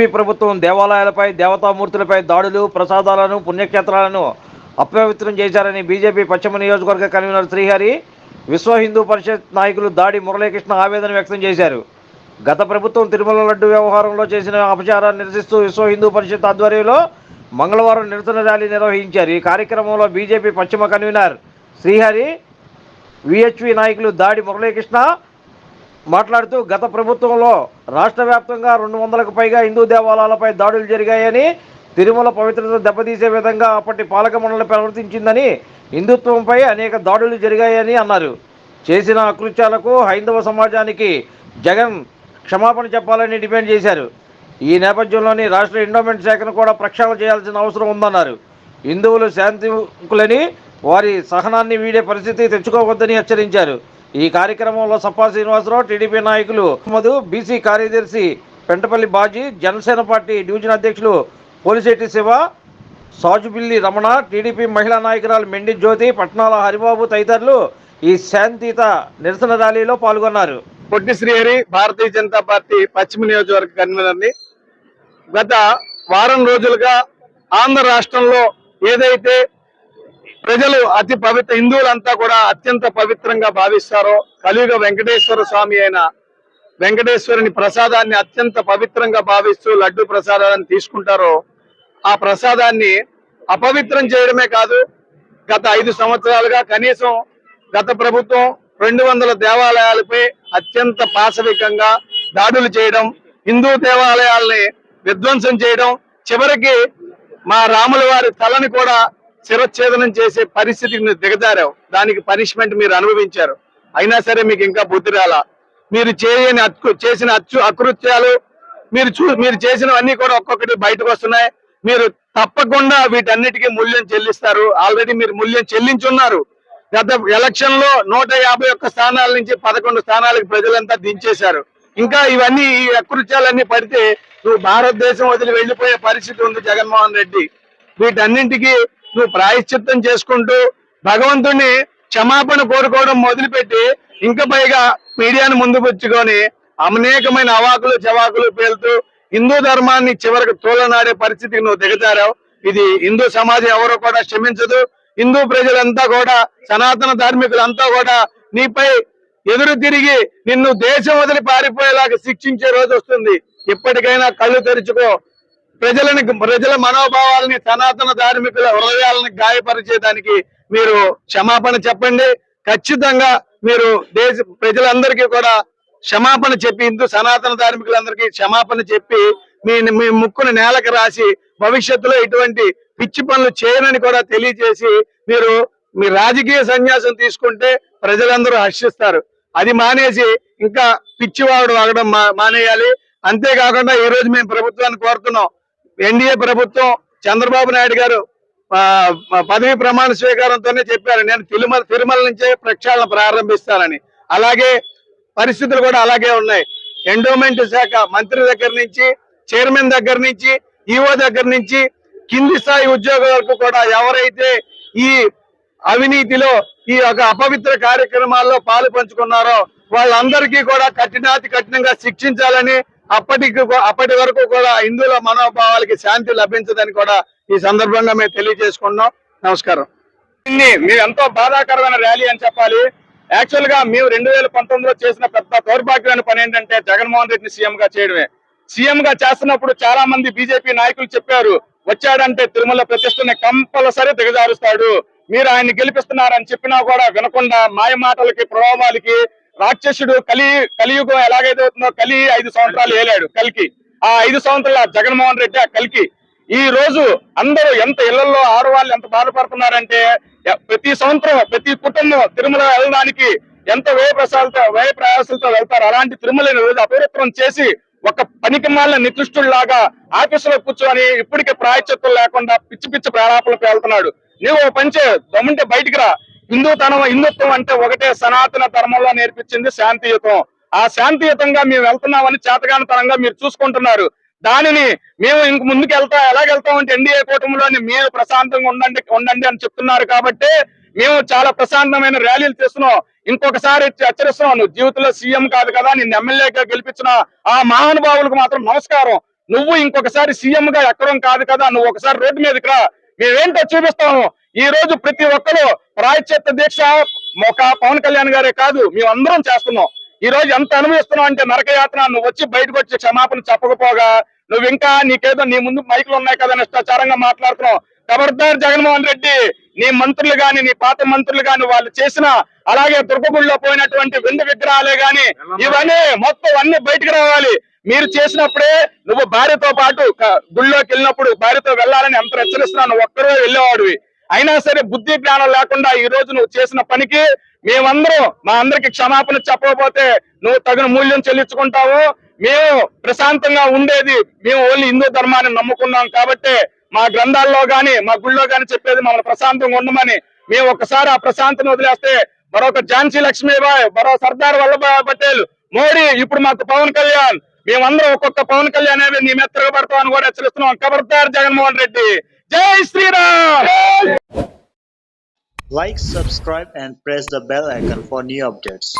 TDP ప్రభుత్వం దేవాలయాలపై దేవతామూర్తులపై దాడులు ప్రసాదాలను పుణ్యక్షేత్రాలను అపవిత్రం చేశారని బీజేపీ పశ్చిమ నియోజకవర్గ కన్వీనర్ శ్రీహరి విశ్వ హిందూ పరిషత్ నాయకులు దాడి మురళీకృష్ణ ఆవేదన వ్యక్తం చేశారు. గత ప్రభుత్వం తిరుమల లడ్డు వ్యవహారంలో చేసిన అపచారాన్ని నిరసిస్తూ విశ్వ హిందూ పరిషత్ ఆధ్వర్యంలో మంగళవారం నిరసన ర్యాలీ నిర్వహించారు. ఈ కార్యక్రమంలో బీజేపీ పశ్చిమ కన్వీనర్ శ్రీహరి విహెచ్వి నాయకులు దాడి మురళీకృష్ణ మాట్లాడుతూ గత ప్రభుత్వంలో రాష్ట్ర వ్యాప్తంగా రెండు వందలకు పైగా హిందూ దేవాలయాలపై దాడులు జరిగాయని తిరుమల పవిత్రత దెబ్బతీసే విధంగా అప్పటి పాలక మండలి ప్రవర్తించిందని హిందుత్వంపై అనేక దాడులు జరిగాయని అన్నారు. చేసిన అకృత్యాలకు హైందవ సమాజానికి జగన్ క్షమాపణ చెప్పాలని డిమాండ్ చేశారు. ఈ నేపథ్యంలోని రాష్ట్ర ఎండోమెంట్ శాఖను కూడా ప్రక్షాళన చేయాల్సిన అవసరం ఉందన్నారు. హిందువులు శాంతికులని వారి సహనాన్ని వీడే పరిస్థితి తెచ్చుకోవద్దని హెచ్చరించారు. ఈ కార్యక్రమంలో సప్పా శ్రీనివాసరావు టీడీపీ నాయకులు మధు బీసీ కార్యదర్శి పెంటపల్లి బాజీ జనసేన పార్టీ డివిజన్ అధ్యక్షులు పోలిశెట్టి శివ సాజుబిల్లి రమణ టీడీపీ మహిళా నాయకురాలు మెండి జ్యోతి పట్నాల హరిబాబు తదితరులు ఈ శాంతియుత నిరసన ర్యాలీలో పాల్గొన్నారు. పొట్టి శ్రీహరి భారతీయ జనతా పార్టీ పశ్చిమ నియోజకవర్గ కన్వీనర్ని. గత వారం రోజులుగా ఆంధ్ర రాష్ట్రంలో ఏదైతే ప్రజలు అతి పవిత్ర హిందువులంతా కూడా అత్యంత పవిత్రంగా భావిస్తారో కలియుగ వెంకటేశ్వర స్వామి అయిన వెంకటేశ్వరుని ప్రసాదాన్ని అత్యంత పవిత్రంగా భావిస్తూ లడ్డు ప్రసాదాన్ని తీసుకుంటారో ఆ ప్రసాదాన్ని అపవిత్రం చేయడమే కాదు గత ఐదు సంవత్సరాలుగా కనీసం గత ప్రభుత్వం రెండు వందల దేవాలయాలపై అత్యంత పాశవికంగా దాడులు చేయడం హిందూ దేవాలయాల్ని విధ్వంసం చేయడం చివరికి మా రాముల వారి తలని కూడా శిరచ్ఛేదనం చేసే పరిస్థితికి దిగజారావు. దానికి పనిష్మెంట్ మీరు అనుభవించారు. అయినా సరే మీకు ఇంకా బుద్ధి రాలా. మీరు చేయని అచ్చు చేసిన అచ్చు అకృత్యాలు మీరు చూ మీరు చేసినవన్నీ కూడా ఒక్కొక్కటి బయటకు వస్తున్నాయి. మీరు తప్పకుండా వీటన్నిటికీ మూల్యం చెల్లిస్తారు. ఆల్రెడీ మీరు మూల్యం చెల్లించున్నారు. గత ఎలక్షన్లో నూట యాభై ఒక్క స్థానాల నుంచి పదకొండు స్థానాలకు ప్రజలంతా దించేశారు. ఇంకా ఇవన్నీ ఈ అకృత్యాలన్నీ పడితే నువ్వు భారతదేశం వదిలి వెళ్ళిపోయే పరిస్థితి ఉంది జగన్మోహన్ రెడ్డి. వీటన్నింటికి నువ్వు ప్రాయశ్చిత్తం చేసుకుంటూ భగవంతుణ్ణి క్షమాపణ కోరుకోవడం మొదలుపెట్టి ఇంకా పైగా మీడియాను ముందుకు వచ్చుకొని అనేకమైన అవాకులు చవాకులు పేలుతూ హిందూ ధర్మాన్ని చివరికి తోలనాడే పరిస్థితికి నువ్వు దిగజారావు. ఇది హిందూ సమాజం ఎవరు కూడా క్షమించదు. హిందూ ప్రజలంతా కూడా సనాతన ధార్మికులంతా కూడా నీపై ఎదురు తిరిగి నిన్ను దేశం వదిలి పారిపోయేలాగా శిక్షించే రోజు వస్తుంది. ఇప్పటికైనా కళ్ళు తెరుచుకో. ప్రజలని ప్రజల మనోభావాలని సనాతన ధార్మికుల హృదయాలను గాయపరిచేదానికి మీరు క్షమాపణ చెప్పండి. ఖచ్చితంగా మీరు దేశ ప్రజలందరికీ కూడా క్షమాపణ చెప్పి హిందూ సనాతన ధార్మికులందరికీ క్షమాపణ చెప్పి మీ మీ ముక్కును నేలకు రాసి భవిష్యత్తులో ఇటువంటి పిచ్చి పనులు చేయనని కూడా తెలియజేసి మీరు మీ రాజకీయ సన్యాసం తీసుకుంటే ప్రజలందరూ హర్షిస్తారు. అది మానేసి ఇంకా పిచ్చివాడు అగడం మా- మానేయాలి. అంతేకాకుండా ఈ రోజు మేము ప్రభుత్వాన్ని కోరుతున్నాం. ఎన్డీఏ ప్రభుత్వం చంద్రబాబు నాయుడు గారు పదవి ప్రమాణ స్వీకారంతోనే చెప్పారు. నేను తిరుమల తిరుమల నుంచే ప్రక్షాళన ప్రారంభిస్తానని. అలాగే పరిస్థితులు కూడా అలాగే ఉన్నాయి. ఎండోమెంట్ శాఖ మంత్రి దగ్గర నుంచి చైర్మన్ దగ్గర నుంచి ఈఓ దగ్గర నుంచి కింది స్థాయి ఉద్యోగులకు కూడా ఎవరైతే ఈ అవినీతిలో ఈ యొక్క అపవిత్ర కార్యక్రమాల్లో పాలు పంచుకున్నారో వాళ్ళందరికీ కూడా కఠినాతి కఠినంగా శిక్షించాలని అప్పటికి అప్పటి వరకు కూడా హిందువుల మనోభావాలకి శాంతి లభించదని కూడా ఈ సందర్భంగా మేము తెలియజేసుకున్నాం. నమస్కారం. దీన్ని మీరు ఎంతో బాధాకరమైన ర్యాలీ అని చెప్పాలి. యాక్చువల్గా మేము రెండు వేల పంతొమ్మిదిలో చేసిన పెద్ద దౌర్భాగ్యమైన పని ఏంటంటే జగన్మోహన్ రెడ్డిని సీఎం గా చేయడమే. సీఎం గా చేస్తున్నప్పుడు చాలా మంది బీజేపీ నాయకులు చెప్పారు వచ్చాడంటే తిరుమల ప్రతిష్టని కంపల్సరీ దిగజారుస్తాడు. మీరు ఆయన్ని గెలిపిస్తున్నారని చెప్పినా కూడా వినకుండా మాయ మాటలకి ప్రభావాలకి రాక్షసుడు కలి కలియుగం ఎలాగైతే అవుతుందో కలి ఐదు సంవత్సరాలు ఏలాడు కలికి. ఆ ఐదు సంవత్సరాల జగన్మోహన్ రెడ్డి ఆ కలికి. ఈ రోజు అందరూ ఎంత ఇళ్ళలో ఆడవాళ్ళు ఎంత బాధపడుతున్నారంటే ప్రతి సంవత్సరం ప్రతి కుటుంబం తిరుమల వెళ్ళడానికి ఎంత వ్యయ ప్రసాలతో వ్యయ ప్రయాసాలతో వెళ్తారు. అలాంటి తిరుమలని రోజు అపవిత్రం చేసి ఒక పనికి మాలిన నికృష్టుల్లాగా ఆఫీసులో కూర్చొని ఇప్పటికే ప్రాయచిత్తం లేకుండా పిచ్చి పిచ్చి ప్రాణాపలకు వెళ్తున్నాడు నీవు ఓ పంచే దమ్ముంటే బయటికి రా. హిందూతనం హిందుత్వం అంటే ఒకటే సనాతన ధర్మంలో నేర్పించింది శాంతియుతం. ఆ శాంతియుతంగా మేము వెళ్తున్నామని చేతగానితనంగా మీరు చూసుకుంటున్నారు. దానిని మేము ఇంక ముందుకు వెళ్తా ఎలాగెళ్తాం అంటే ఎన్డీఏ కూటమిలోని మీరు ప్రశాంతంగా ఉండండి ఉండండి అని చెప్తున్నారు కాబట్టి మేము చాలా ప్రశాంతమైన ర్యాలీలు చేస్తున్నాం. ఇంకొకసారి హెచ్చరిస్తున్నాం నువ్వు జీవితంలో సీఎం కాదు కదా నిన్ను ఎమ్మెల్యేగా గెలిపించిన ఆ మహానుభావులకు మాత్రం నమస్కారం. నువ్వు ఇంకొకసారి సీఎం గా ఎక్కడం కాదు కదా నువ్వు ఒకసారి రోడ్డు మీదకి రా. మేమేంటో చూపిస్తాము. ఈ రోజు ప్రతి ఒక్కరు ప్రాయశ్చిత్త దీక్ష ఒక పవన్ కళ్యాణ్ గారే కాదు మేమందరం చేస్తున్నాం. ఈ రోజు ఎంత అనుభవిస్తున్నావు అంటే నరకయాత్ర నువ్వు వచ్చి బయటకు వచ్చి క్షమాపణ చెప్పకపోగా నువ్వు ఇంకా నీకేదో నీ ముందు మైకులు ఉన్నాయి కదా ఇష్టాచారంగా మాట్లాడుతున్నావు. ఖబర్దార్ జగన్మోహన్ రెడ్డి నీ మంత్రులు గాని నీ పాత మంత్రులు గాని వాళ్ళు చేసిన అలాగే దుర్గగుడిలో పోయినటువంటి వెండి విగ్రహాలే గాని ఇవన్నీ మొత్తం అన్ని బయటికి రావాలి. మీరు చేసినప్పుడే నువ్వు భార్యతో పాటు గుళ్ళోకి వెళ్ళినప్పుడు భార్యతో వెళ్ళాలని ఎంత హెచ్చరిస్తున్నాను ఒక్కరో వెళ్ళేవాడివి. అయినా సరే బుద్ధి జ్ఞానం లేకుండా ఈ రోజు నువ్వు చేసిన పనికి మేమందరం మా అందరికి క్షమాపణ చెప్పకపోతే నువ్వు తగిన మూల్యం చెల్లించుకుంటావు. మేము ప్రశాంతంగా ఉండేది మేము ఓన్లీ హిందూ ధర్మాన్ని నమ్ముకున్నాం కాబట్టి మా గ్రంథాల్లో గాని మా గుళ్ళో గాని చెప్పేది మమ్మల్ని ప్రశాంతంగా ఉండమని మేము ఒక్కసారి ఆ ప్రశాంతని వదిలేస్తే మరొక ఝాన్సీ లక్ష్మీబాయ్ మరో సర్దార్ వల్లభాయ్ పటేల్ మోడీ ఇప్పుడు మాకు పవన్ కళ్యాణ్ మేమందరం ఒక్కొక్క పవన్ కళ్యాణ్ అనేది నీ మీద తిరగబడతామని కూడా హెచ్చరిస్తున్నాం. ఖబర్దార్ జగన్మోహన్ రెడ్డి. జై Sriram! Like subscribe and press the bell icon for new updates